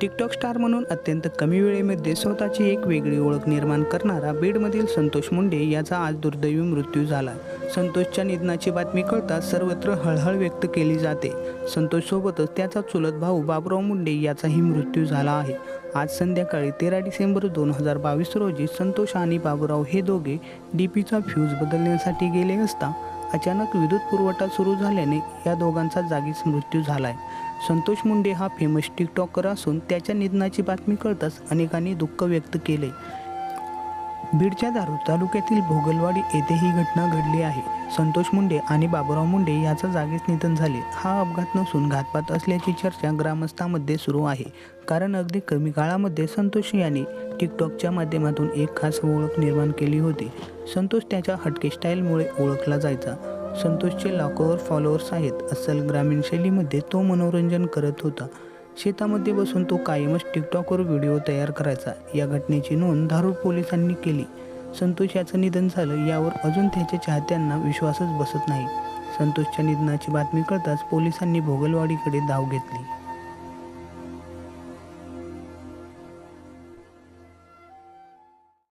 TikTok star म्हणून अत्यंत कमी वेळेमध्ये स्वतःची एक वेगळी ओळख निर्माण करणारा बीडमधील संतोष मुंडे याचा आज दुर्दैवी मृत्यू झाला. संतोषच्या निधनाची बातमी कळताच सर्वत्र हळहळ व्यक्त केली जाते. संतोषसोबतच त्याचा चुलत भाऊ बाबुराव मुंडे याचाही मृत्यू झाला आहे. आज संध्याकाळी तेरा डिसेंबर दोन हजार बावीस रोजी संतोष आणि बाबुराव हे दोघे डी पीचा फ्यूज बदलण्यासाठी गेले असता अचानक विद्युत पुरवठा सुरू झाल्याने या दोघांचा जागीच मृत्यू झाला आहे संतोष मुंडे हा फेमस टिकटॉकर असून त्याच्या निधनाची बातमी कळताच अनेकांनी दुःख व्यक्त केले. बीडच्या दारू तालुक्यातील भोगलवाडी येथे ही घटना घडली आहे. संतोष मुंडे आणि बाबुराव मुंडे याचं जागीच निधन झाले. हा अपघात नसून घातपात असल्याची चर्चा ग्रामस्थांमध्ये सुरू आहे. कारण अगदी कमी काळामध्ये संतोष यांनी टिकटॉकच्या माध्यमातून एक खास ओळख निर्माण केली होती. संतोष त्याच्या हटके स्टाईलमुळे ओळखला जायचा. संतोषचे लाखोवर फॉलोअर्स आहेत. अस्सल ग्रामीण शैलीमध्ये तो मनोरंजन करत होता. शेतामध्ये बसून तो कायमच टिकटॉकवर व्हिडिओ तयार करायचा. या घटनेची नोंद धारूर पोलिसांनी केली. संतोष याचं निधन झालं यावर अजून त्याच्या चाहत्यांना विश्वासच बसत नाही. संतोषच्या निधनाची बातमी कळताच पोलिसांनी भोगलवाडीकडे धाव घेतली.